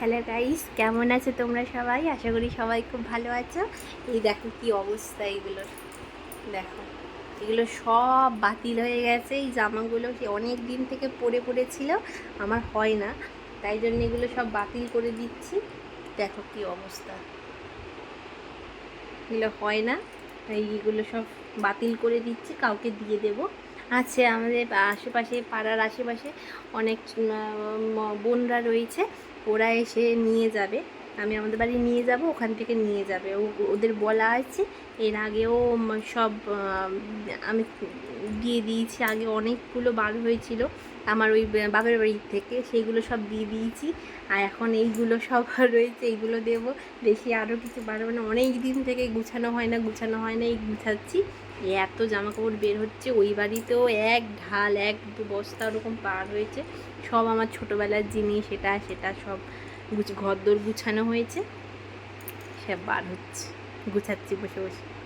Hello guys কেমন আছো তোমরা সবাই? আশা করি সবাই খুব ভালো আছো। এই দেখো কি অবস্থা এগুলোর। দেখো, এগুলো সব বাতিল হয়ে গেছে। এই জামাগুলো অনেক দিন থেকে পরে পড়েছিল আমার হয় না। তাই জন্য এগুলো সব বাতিল করে দিচ্ছি। দেখো কি অবস্থা। এগুলো হয় না, তাই এগুলো সব বাতিল করে দিচ্ছি, কাউকে দিয়ে দেবো। আছে আমাদের আশেপাশে, পাড়ার আশেপাশে অনেক বোনরা রয়েছে। ওরা এসে নিয়ে যাবে। আমি আমাদের বাড়ি নিয়ে যাব, ওখান থেকে নিয়ে যাবে। ওদের বলা আছে, এর আগেও সব আমি দিয়ে দিয়েছি। আগে অনেকগুলো বার হয়েছিল, আমার ওই বা- বাপের বাড়ি থেকে। সেইগুলো সব দিয়ে দিয়েছি। আর এখন এইগুলো সব রয়েছে, এইগুলো দেব। বেশি আরও কিছু বাড়বে না। অনেক দিন থেকে গুছানো হয় না, গুছানো হয় না, এই গুছাচ্ছি। এত জামা কাপড় বের হচ্ছে, ওই বাড়িতেও এক ঢাল, এক দু বস্তা ওরকম পার হয়েছে সব আমার ছোটোবেলার জিনিস এটা সেটা সব ঘরদোর গুছানো হয়েছে। সব বার হচ্ছে, গুছাচ্ছি বসে বসে।